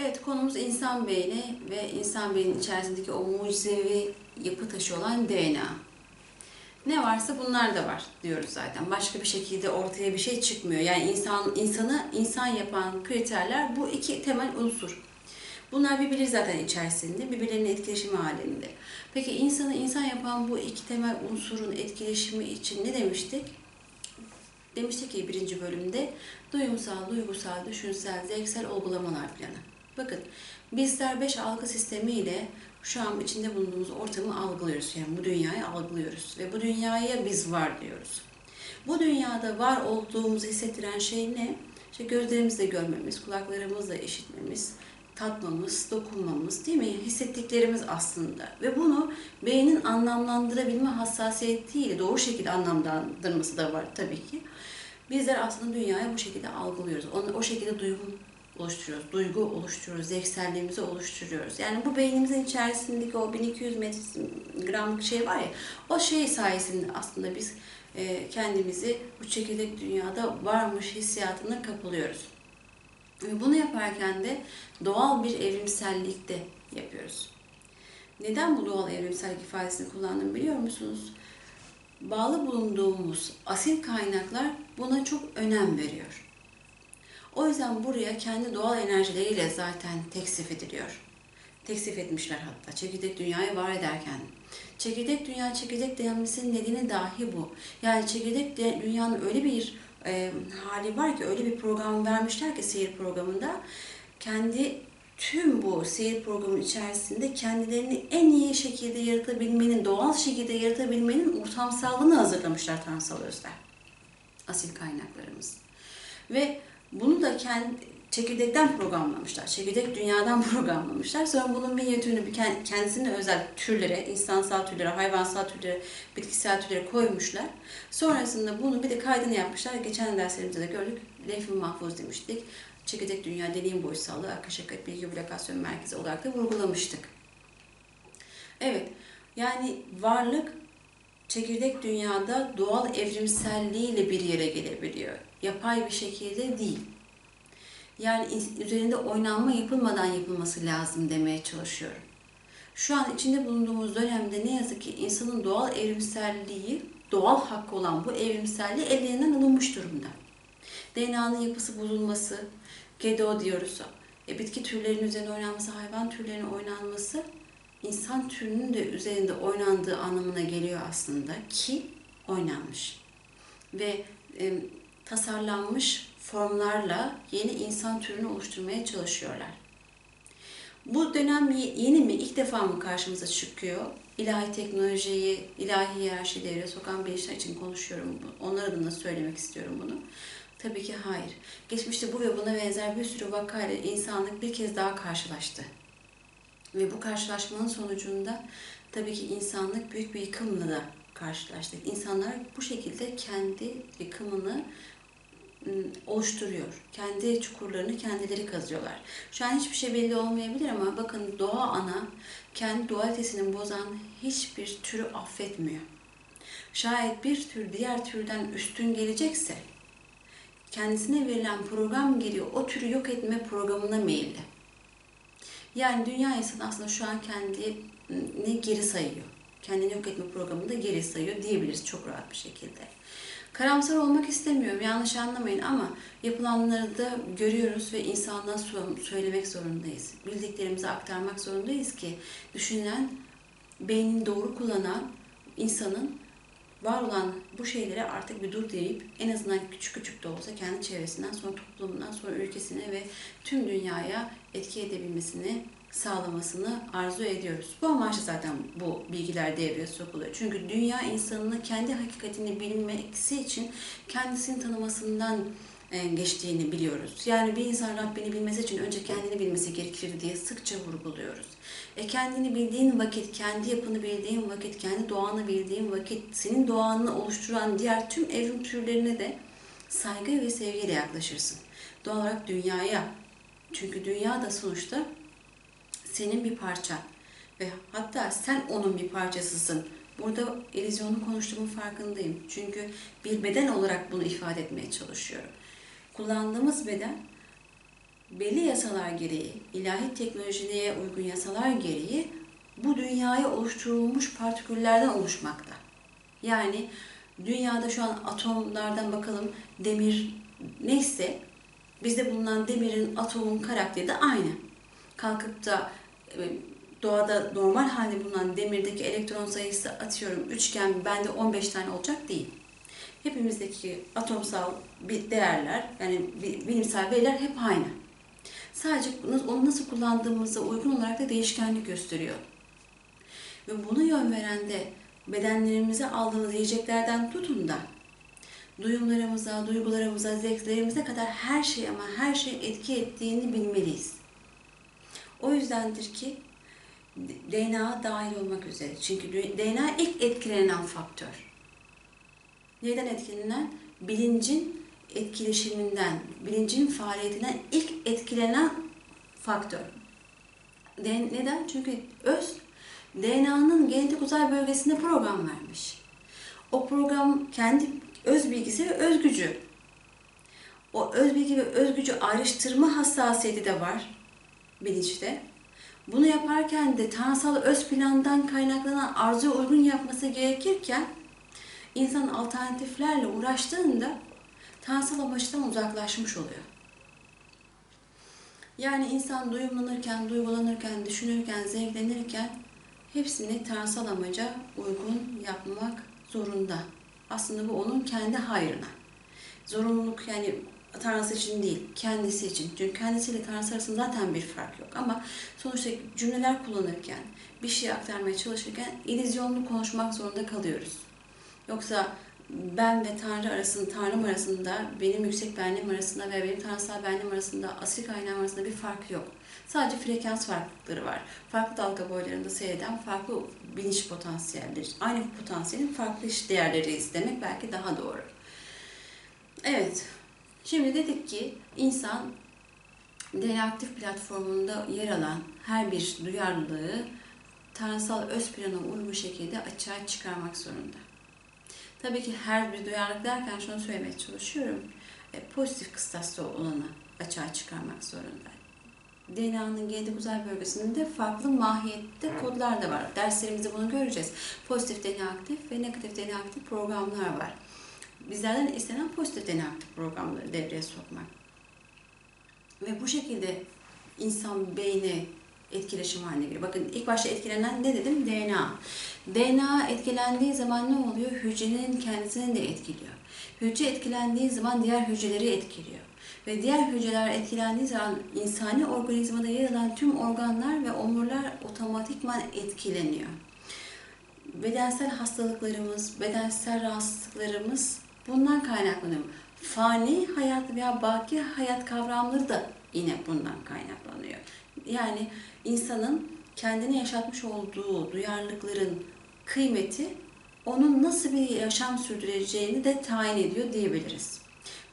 Evet konumuz insan beyni ve insan beyninin içerisindeki o mucizevi yapı taşı olan DNA. Ne varsa bunlar da var diyoruz zaten. Başka bir şekilde ortaya bir şey çıkmıyor. Yani insan insanı insan yapan kriterler bu iki temel unsur. Bunlar birbiri zaten içerisinde, birbirlerinin etkileşimi halinde. Peki insanı insan yapan bu iki temel unsurun etkileşimi için ne demiştik? Demiştik ki birinci bölümde duyumsal, duygusal, düşünsel, zevksel uygulamalar planı. Bakın bizler beş algı sistemiyle şu an içinde bulunduğumuz ortamı algılıyoruz. Yani bu dünyayı algılıyoruz ve bu dünyaya biz var diyoruz. Bu dünyada var olduğumuzu hissettiren şey ne? İşte gözlerimizle görmemiz, kulaklarımızla işitmemiz, tatmamız, dokunmamız değil mi? Hissettiklerimiz aslında. Ve bunu beynin anlamlandırabilme hassasiyetiyle doğru şekilde anlamlandırması da var tabii ki. Bizler aslında dünyayı bu şekilde algılıyoruz. Onu, o şekilde duygu oluşturuyoruz, duygu oluşturuyoruz, zevkselliğimizi oluşturuyoruz. Yani bu beynimizin içerisindeki o 1200 gramlık şey var ya, o şey sayesinde aslında biz e, kendimizi bu çekirdek dünyada varmış hissiyatına kapılıyoruz. Bunu yaparken de doğal bir evrimsellikte yapıyoruz. Neden bu doğal evrimsellik ifadesini kullandım biliyor musunuz? Bağlı bulunduğumuz asil kaynaklar buna çok önem veriyor. O yüzden buraya kendi doğal enerjileriyle zaten teksif ediliyor. Teksif etmişler hatta çekirdek dünyayı var ederken. Çekirdek dünya çekirdek denmesinin nedeni dahi bu. Yani çekirdek dünyanın öyle bir e, hali var ki öyle bir program vermişler ki seyir programında kendi tüm bu seyir programı içerisinde kendilerini en iyi şekilde yaratabilmenin, doğal şekilde yaratabilmenin ortamsallığını hazırlamışlar tanrısal özler. Asil kaynaklarımız. Ve bunu da kendi çekirdekten programlamışlar. Çekirdek dünyadan programlamışlar. Sonra bunun minyatürünü kendisine özel türlere, insansal türlere, hayvansal türlere, bitkisel türlere koymuşlar. Sonrasında bunu bir de kaydını yapmışlar. Geçen derslerimizde de gördük. Levh-i mahfuz demiştik. Çekirdek dünya deneyim boyutsallığı Akışakat Bilgi Blokasyon Merkezi olarak da vurgulamıştık. Evet, yani varlık çekirdek dünyada doğal evrimselliğiyle bir yere gelebiliyor. Yapay bir şekilde değil. Yani üzerinde oynanma yapılmadan yapılması lazım demeye çalışıyorum. Şu an içinde bulunduğumuz dönemde ne yazık ki insanın doğal evrimselliği, doğal hakkı olan bu evrimselliği ellerinden alınmış durumda. DNA'nın yapısı bozulması, GDO diyoruz. E, bitki türlerinin üzerinde oynanması, hayvan türlerinin oynanması insan türünün de üzerinde oynandığı anlamına geliyor aslında ki oynanmış. Ve e, tasarlanmış formlarla yeni insan türünü oluşturmaya çalışıyorlar. Bu dönem yeni mi, ilk defa mı karşımıza çıkıyor? İlahi teknolojiyi, ilahi hiyerarşi devreye sokan bilinçler için konuşuyorum. Onlar adına söylemek istiyorum bunu. Tabii ki hayır. Geçmişte bu ve buna benzer bir sürü vakayla insanlık bir kez daha karşılaştı. Ve bu karşılaşmanın sonucunda tabii ki insanlık büyük bir yıkımla da karşılaştı. İnsanlar bu şekilde kendi yıkımını oluşturuyor. Kendi çukurlarını kendileri kazıyorlar. Şu an hiçbir şey belli olmayabilir ama bakın doğa ana kendi dualitesini bozan hiçbir türü affetmiyor. Şayet bir tür diğer türden üstün gelecekse kendisine verilen program geliyor. O türü yok etme programına meyilli. Yani dünya insanı aslında şu an kendini geri sayıyor. Kendini yok etme programında geri sayıyor diyebiliriz çok rahat bir şekilde. Karamsar olmak istemiyorum, yanlış anlamayın ama yapılanları da görüyoruz ve insanlığa söylemek zorundayız. Bildiklerimizi aktarmak zorundayız ki düşünen, beynini doğru kullanan insanın var olan bu şeylere artık bir dur deyip en azından küçük küçük de olsa kendi çevresinden sonra toplumundan sonra ülkesine ve tüm dünyaya etki edebilmesini sağlamasını arzu ediyoruz. Bu amaçla zaten bu bilgiler devreye sokuluyor. Çünkü dünya insanının kendi hakikatini bilmesi için kendisini tanımasından geçtiğini biliyoruz. Yani bir insan Rabbini bilmesi için önce kendini bilmesi gerekir diye sıkça vurguluyoruz. E kendini bildiğin vakit, kendi yapını bildiğin vakit, kendi doğanı bildiğin vakit, senin doğanını oluşturan diğer tüm evrim türlerine de saygı ve sevgiyle yaklaşırsın. Doğal olarak dünyaya. Çünkü dünya da sonuçta senin bir parçan ve hatta sen onun bir parçasısın. Burada elizyonlu konuştuğumun farkındayım. Çünkü bir beden olarak bunu ifade etmeye çalışıyorum. Kullandığımız beden belli yasalar gereği, ilahi teknolojiye uygun yasalar gereği bu dünyaya oluşturulmuş partiküllerden oluşmakta. Yani dünyada şu an atomlardan bakalım demir neyse bizde bulunan demirin atomun karakteri de aynı. Kalkıp da e, doğada normal halde bulunan demirdeki elektron sayısı atıyorum üçgen bende 15 tane olacak değil. Hepimizdeki atomsal değerler yani bilimsel veriler hep aynı. Sadece onu nasıl kullandığımıza uygun olarak da değişkenlik gösteriyor. Ve bunu yön veren de bedenlerimize aldığımız yiyeceklerden tutun da duyumlarımıza, duygularımıza, zevklerimize kadar her şey ama her şey etki ettiğini bilmeliyiz. O yüzdendir ki DNA dahil olmak üzere. Çünkü DNA ilk etkilenen faktör. Neden etkilenen? Bilincin etkileşiminden, bilincin faaliyetinden ilk etkilenen faktör. Neden? Çünkü öz DNA'nın genetik uzay bölgesinde program vermiş. O program kendi öz bilgisi ve öz gücü. O öz bilgi ve öz gücü ayrıştırma hassasiyeti de var bilinçte. Bunu yaparken de tanrısal öz plandan kaynaklanan arzuya uygun yapması gerekirken insan alternatiflerle uğraştığında tanrısal amaçtan uzaklaşmış oluyor. Yani insan duyumlanırken, duygulanırken, düşünürken, zevklenirken hepsini tanrısal amaca uygun yapmak zorunda. Aslında bu onun kendi hayrına. Zorunluluk yani Tanrısı için değil, kendisi için. Çünkü kendisiyle Tanrısı arasında zaten bir fark yok. Ama sonuçta cümleler kullanırken, bir şey aktarmaya çalışırken ilizyonlu konuşmak zorunda kalıyoruz. Yoksa ben ve Tanrı arasında, Tanrım arasında, benim yüksek benliğim arasında ve benim tanrısal benliğim arasında, asil kaynağım arasında bir fark yok. Sadece frekans farklılıkları var. Farklı dalga boylarında seyreden farklı bilinç potansiyelleri. Aynı potansiyelin farklı iş değerleri izlemek belki daha doğru. Evet, şimdi dedik ki insan DNA aktif platformunda yer alan her bir duyarlılığı tanrısal öz plana uygun şekilde açığa çıkarmak zorunda. Tabii ki her bir duyarlılık derken şunu söylemeye çalışıyorum. E, pozitif kıstaslı olanı açığa çıkarmak zorunda. DNA'nın genetik uzay bölgesinde farklı mahiyette kodlar da var. Derslerimizde bunu göreceğiz. Pozitif DNA aktif ve negatif DNA aktif programlar var. Bizlerden istenen pozitif DNA aktif programları devreye sokmak. Ve bu şekilde insan beyni etkileşim haline geliyor. Bakın ilk başta etkilenen ne dedim? DNA. DNA etkilendiği zaman ne oluyor? Hücrenin kendisini de etkiliyor. Hücre etkilendiği zaman diğer hücreleri etkiliyor. Ve diğer hücreler etkilendiği zaman insani organizmada yer alan tüm organlar ve omurlar otomatikman etkileniyor. Bedensel hastalıklarımız, bedensel rahatsızlıklarımız bundan kaynaklanıyor. Fani hayat veya baki hayat kavramları da yine bundan kaynaklanıyor. Yani insanın kendine yaşatmış olduğu duyarlılıkların kıymeti onun nasıl bir yaşam sürdüreceğini de tayin ediyor diyebiliriz.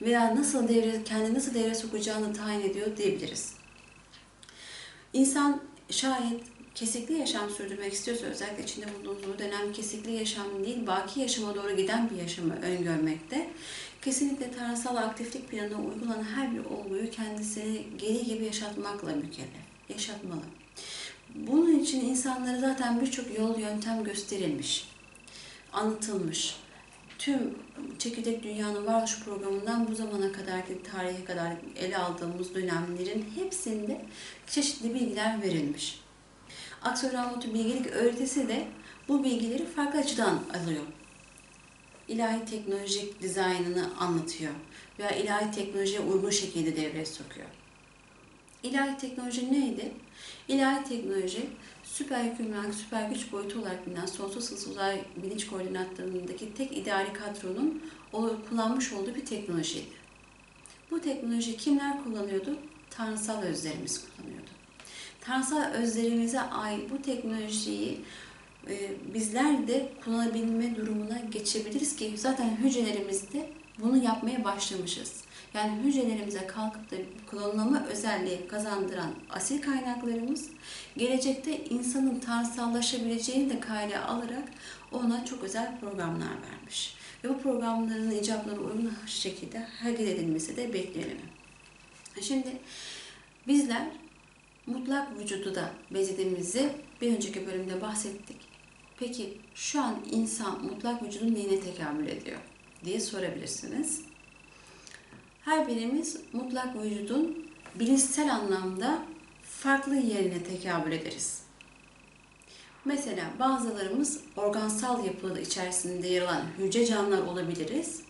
Veya nasıl devre, kendini nasıl devre sokacağını tayin ediyor diyebiliriz. İnsan şayet kesikli yaşam sürdürmek istiyorsa özellikle içinde bulunduğu dönem kesikli yaşam değil, baki yaşama doğru giden bir yaşamı öngörmekte. Kesinlikle tanrısal aktiflik planına uygulanan her bir olguyu kendisini geri gibi yaşatmakla mükellef yaşatmalı. Bunun için insanlara zaten birçok yol yöntem gösterilmiş, anlatılmış. Tüm çekirdek dünyanın varoluş programından bu zamana kadarki tarihe kadar ele aldığımız dönemlerin hepsinde çeşitli bilgiler verilmiş. Aksoramotu bilgilik öğretisi de bu bilgileri farklı açıdan alıyor. İlahi teknolojik dizaynını anlatıyor veya ilahi teknolojiye uygun şekilde devreye sokuyor. İlahi teknoloji neydi? İlahi teknoloji süper hükümran, süper güç boyutu olarak bilinen sonsuz hız uzay bilinç koordinatlarındaki tek idari kadronun kullanmış olduğu bir teknolojiydi. Bu teknoloji kimler kullanıyordu? Tanrısal özlerimiz kullanıyordu. Tanrısal özlerimize ait bu teknolojiyi e, bizler de kullanabilme durumuna geçebiliriz ki zaten hücrelerimizde bunu yapmaya başlamışız. Yani hücrelerimize kalkıp da klonlama özelliği kazandıran asil kaynaklarımız gelecekte insanın tanrısallaşabileceğini de kayda alarak ona çok özel programlar vermiş. Ve bu programların icabına uygun şekilde hareket edilmesi de bekleniyor. Şimdi Bizler mutlak vücudu da bezediğimizi bir önceki bölümde bahsettik. Peki şu an insan mutlak vücudun neyine tekamül ediyor diye sorabilirsiniz. Her birimiz mutlak vücudun bilişsel anlamda farklı yerine tekabül ederiz. Mesela bazılarımız organsal yapı içerisinde yer alan hücre canlılar olabiliriz.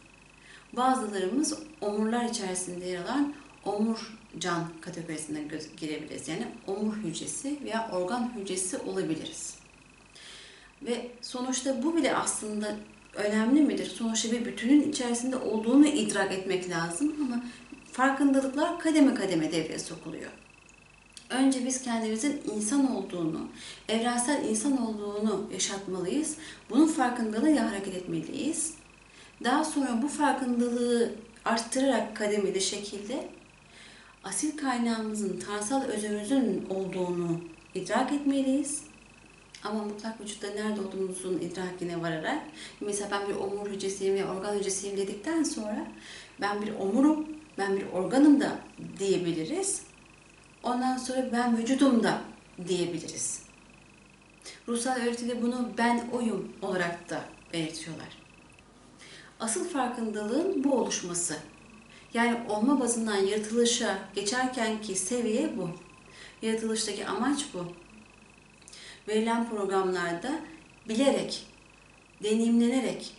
Bazılarımız omurlar içerisinde yer alan omur can kategorisine girebiliriz. Yani omur hücresi veya organ hücresi olabiliriz. Ve sonuçta bu bile aslında önemli midir? Sonuçta bir bütünün içerisinde olduğunu idrak etmek lazım ama farkındalıklar kademe kademe devreye sokuluyor. Önce biz kendimizin insan olduğunu, evrensel insan olduğunu yaşatmalıyız. Bunun farkındalığıyla hareket etmeliyiz. Daha sonra bu farkındalığı arttırarak kademeli şekilde asil kaynağımızın, tanrısal özümüzün olduğunu idrak etmeliyiz. Ama mutlak vücutta nerede olduğumuzun idrakine vararak, mesela ben bir omur hücresiyim ya organ hücresiyim dedikten sonra ben bir omurum, ben bir organım da diyebiliriz. Ondan sonra ben vücudum da diyebiliriz. Ruhsal öğretide bunu ben oyum olarak da belirtiyorlar. Asıl farkındalığın bu oluşması. Yani olma bazından yaratılışa geçerkenki seviye bu. Yaratılıştaki amaç bu. Verilen programlarda bilerek, deneyimlenerek,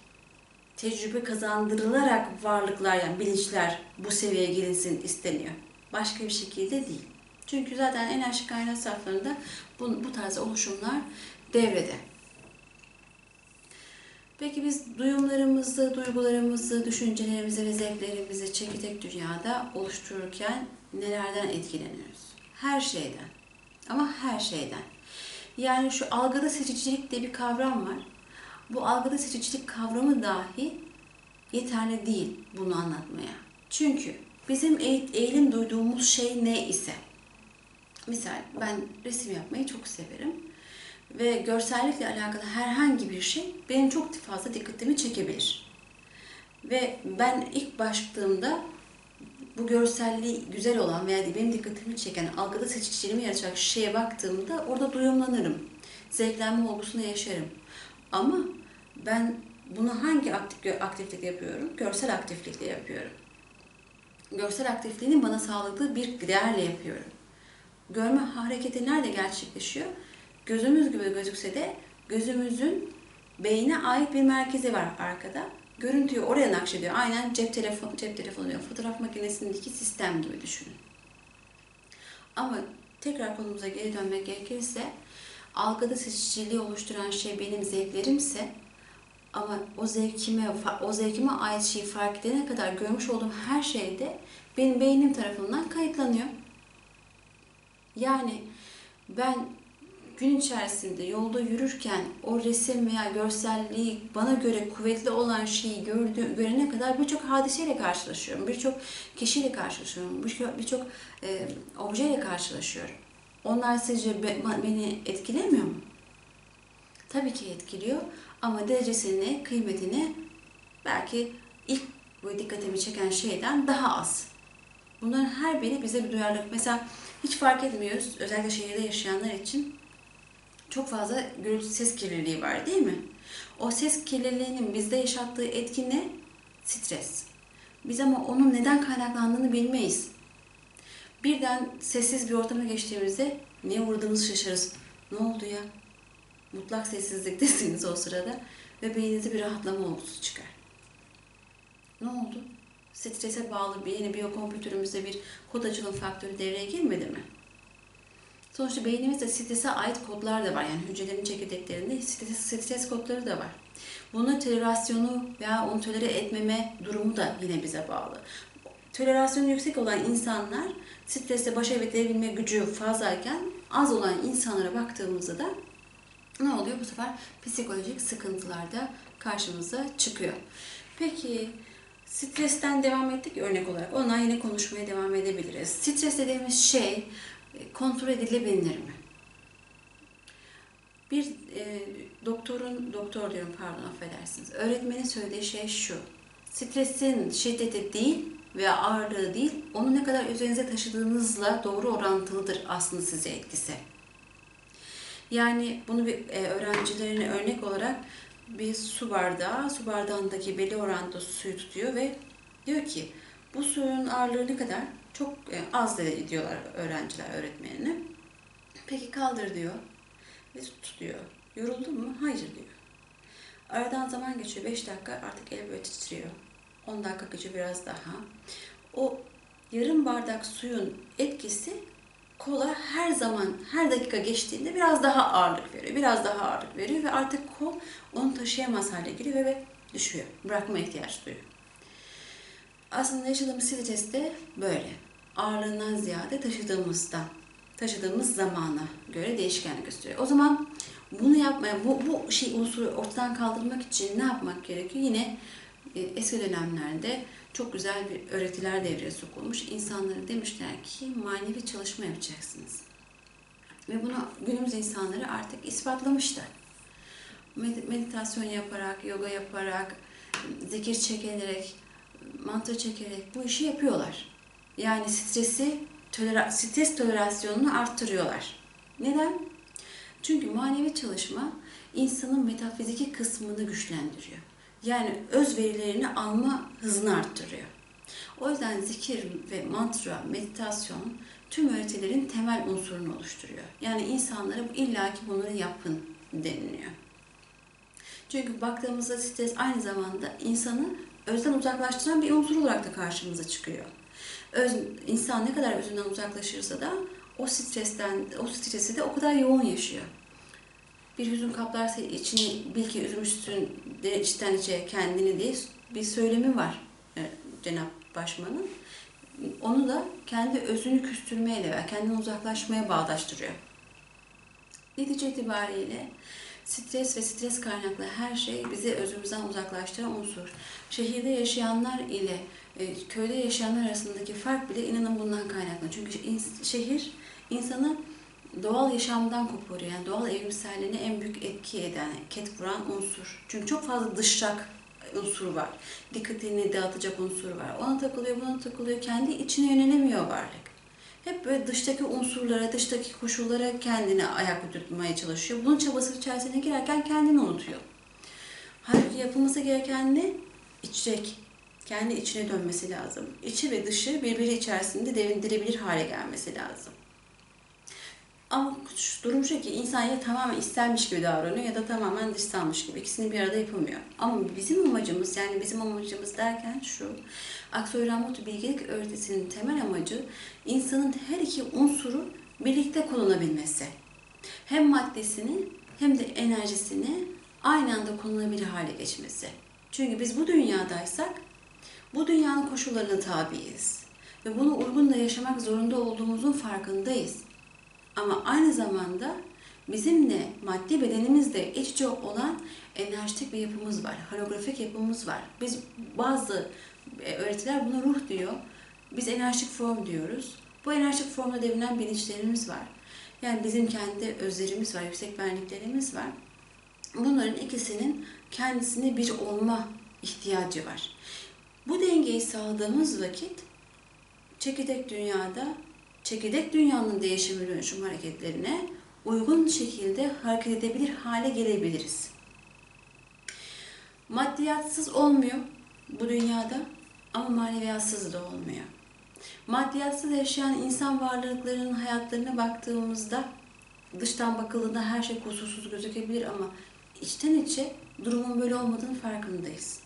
tecrübe kazandırılarak varlıklar yani bilinçler bu seviyeye gelinsin isteniyor. Başka bir şekilde değil. Çünkü zaten enerji kaynağı saflarında bu, bu tarz oluşumlar devrede. Peki biz duyumlarımızı, duygularımızı, düşüncelerimizi ve zevklerimizi çekirdek dünyada oluştururken nelerden etkileniyoruz? Her şeyden. Ama her şeyden. Yani şu algıda seçicilik diye bir kavram var. Bu algıda seçicilik kavramı dahi yeterli değil bunu anlatmaya. Çünkü bizim eğ- eğilim duyduğumuz şey ne ise, misal ben resim yapmayı çok severim ve görsellikle alakalı herhangi bir şey benim çok fazla dikkatimi çekebilir. Ve ben ilk başladığımda bu görselliği güzel olan veya benim dikkatimi çeken, algıda seçiciliğimi yaratacak şeye baktığımda orada duyumlanırım. Zevklenme olgusunu yaşarım. Ama ben bunu hangi aktif, aktiflikle yapıyorum? Görsel aktiflikle yapıyorum. Görsel aktifliğinin bana sağladığı bir değerle yapıyorum. Görme hareketi nerede gerçekleşiyor? Gözümüz gibi gözükse de gözümüzün beyne ait bir merkezi var arkada. Görüntüyü oraya nakşediyor. Aynen cep telefonu, cep telefonu diyor. Fotoğraf makinesindeki sistem gibi düşünün. Ama tekrar konumuza geri dönmek gerekirse algıda seçiciliği oluşturan şey benim zevklerimse ama o zevkime o zevkime ait şeyi fark edene kadar görmüş olduğum her şeyde benim beynim tarafından kayıtlanıyor. Yani ben gün içerisinde yolda yürürken o resim veya görselliği bana göre kuvvetli olan şeyi gördüğü, görene kadar birçok hadiseyle karşılaşıyorum. Birçok kişiyle karşılaşıyorum. Birçok e, objeyle karşılaşıyorum. Onlar sizce be- beni etkilemiyor mu? Tabii ki etkiliyor ama derecesini, kıymetini belki ilk bu dikkatimi çeken şeyden daha az. Bunların her biri bize bir duyarlılık. Mesela hiç fark etmiyoruz. Özellikle şehirde yaşayanlar için çok fazla gürültü ses kirliliği var değil mi? O ses kirliliğinin bizde yaşattığı etki ne? Stres. Biz ama onun neden kaynaklandığını bilmeyiz. Birden sessiz bir ortama geçtiğimizde neye uğradığımızı şaşırırız. Ne oldu ya? Mutlak sessizliktesiniz o sırada ve beyninizde bir rahatlama olgusu çıkar. Ne oldu? Strese bağlı bir yeni biyokompütürümüzde bir kod açılım faktörü devreye girmedi mi? Sonuçta beynimizde strese ait kodlar da var. Yani hücrelerin çekirdeklerinde stres, stres kodları da var. Bunun tolerasyonu veya onu tolere etmeme durumu da yine bize bağlı. Tolerasyonu yüksek olan insanlar stresle baş edebilme gücü fazlayken az olan insanlara baktığımızda da ne oluyor? Bu sefer psikolojik sıkıntılar da karşımıza çıkıyor. Peki stresten devam ettik örnek olarak. Ondan yine konuşmaya devam edebiliriz. Stres dediğimiz şey kontrol edilebilir mi? Bir e, doktorun, doktor diyorum pardon affedersiniz, öğretmenin söylediği şey şu. Stresin şiddeti değil, veya ağırlığı değil, onu ne kadar üzerinize taşıdığınızla doğru orantılıdır aslında size etkisi. Yani bunu bir e, öğrencilerine örnek olarak bir su bardağı, su bardağındaki belli oranda suyu tutuyor ve diyor ki bu suyun ağırlığı ne kadar? Çok e, az diyorlar öğrenciler öğretmenine. Peki kaldır diyor ve tutuyor. Yoruldun mu? Hayır diyor. Aradan zaman geçiyor. 5 dakika artık el böyle titriyor. 10 dakika geçiyor biraz daha. O yarım bardak suyun etkisi kola her zaman, her dakika geçtiğinde biraz daha ağırlık veriyor. Biraz daha ağırlık veriyor ve artık kol onu taşıyamaz hale geliyor ve düşüyor. Bırakma ihtiyaç duyuyor. Aslında yaşadığımız stres de böyle. Ağırlığından ziyade taşıdığımızda, taşıdığımız zamana göre değişkenlik gösteriyor. O zaman bunu yapmaya, bu, bu şey unsuru ortadan kaldırmak için ne yapmak gerekiyor? Yine e, eski dönemlerde çok güzel bir öğretiler devreye sokulmuş. İnsanlara demişler ki manevi çalışma yapacaksınız. Ve bunu günümüz insanları artık ispatlamışlar. Med- Meditasyon yaparak, yoga yaparak, zikir çekerek, mantra çekerek bu işi yapıyorlar. Yani stresi, tolera- stres tolerasyonunu arttırıyorlar. Neden? Çünkü manevi çalışma insanın metafiziki kısmını güçlendiriyor. Yani öz verilerini alma hızını arttırıyor. O yüzden zikir ve mantra, meditasyon tüm öğretilerin temel unsurunu oluşturuyor. Yani insanlara illaki bunları yapın deniliyor. Çünkü baktığımızda stres aynı zamanda insanı özden uzaklaştıran bir unsur olarak da karşımıza çıkıyor. Öz, insan ne kadar özünden uzaklaşırsa da o stresten, o stresi de o kadar yoğun yaşıyor. Bir hüzün kaplarsa içini bil ki üzmüşsün de içten içe kendini diye bir söylemi var e, Cenab Başman'ın. Onu da kendi özünü küstürmeyle ve kendinden uzaklaşmaya bağdaştırıyor. Netice itibariyle stres ve stres kaynaklı her şey bizi özümüzden uzaklaştıran unsur. Şehirde yaşayanlar ile köyde yaşayanlar arasındaki fark bile inanın bundan kaynaklı. Çünkü şehir insanı doğal yaşamdan koparıyor. Yani doğal evrimselliğine en büyük etki eden, ket vuran unsur. Çünkü çok fazla dışak unsur var. Dikkatini dağıtacak unsur var. Ona takılıyor, buna takılıyor. Kendi içine yönelemiyor varlık. Hep böyle dıştaki unsurlara, dıştaki koşullara kendini ayak uydurmaya çalışıyor. Bunun çabası içerisine girerken kendini unutuyor. Halbuki yapılması gereken ne? İçecek. Kendi içine dönmesi lazım. İçi ve dışı birbiri içerisinde devindirebilir hale gelmesi lazım. Ama durum şu ki insan ya tamamen istenmiş gibi davranıyor ya da tamamen dışlanmış gibi. İkisini bir arada yapamıyor. Ama bizim amacımız yani bizim amacımız derken şu. Aksoy Rahmatu Bilgelik Öğretisi'nin temel amacı insanın her iki unsuru birlikte kullanabilmesi. Hem maddesini hem de enerjisini aynı anda kullanabilir hale geçmesi. Çünkü biz bu dünyadaysak bu dünyanın koşullarına tabiiz. Ve bunu uygun yaşamak zorunda olduğumuzun farkındayız. Ama aynı zamanda bizimle maddi bedenimizle iç içe olan enerjitik bir yapımız var. Holografik yapımız var. Biz bazı e, öğretiler buna ruh diyor. Biz enerjik form diyoruz. Bu enerjik formda devrilen bilinçlerimiz var. Yani bizim kendi özlerimiz var, yüksek benliklerimiz var. Bunların ikisinin kendisine bir olma ihtiyacı var. Bu dengeyi sağladığımız vakit çekirdek dünyada çekirdek dünyanın değişim dönüşüm hareketlerine uygun şekilde hareket edebilir hale gelebiliriz. Maddiyatsız olmuyor bu dünyada ama maneviyatsız da olmuyor. Maddiyatsız yaşayan insan varlıklarının hayatlarına baktığımızda dıştan bakıldığında her şey kusursuz gözükebilir ama içten içe durumun böyle olmadığını farkındayız.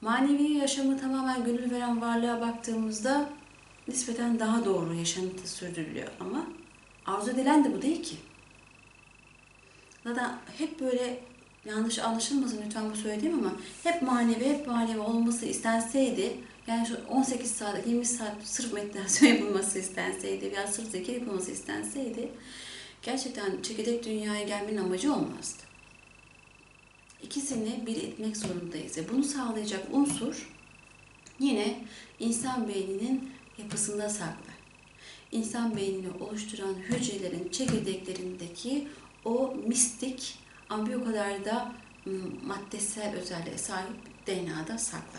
Manevi yaşamı tamamen gönül veren varlığa baktığımızda nispeten daha doğru yaşantı sürdürülüyor ama arzu edilen de bu değil ki. Zaten hep böyle yanlış anlaşılmasın lütfen bu söylediğim ama hep manevi, hep manevi olması istenseydi yani şu 18 saat, 20 saat sırf meditasyon yapılması istenseydi veya sırf zikir yapılması istenseydi gerçekten çekirdek dünyaya gelmenin amacı olmazdı. İkisini bir etmek zorundayız. Ve bunu sağlayacak unsur yine insan beyninin yapısında saklı. İnsan beynini oluşturan hücrelerin çekirdeklerindeki o mistik ama bir o kadar da m, maddesel özelliğe sahip DNA'da saklı.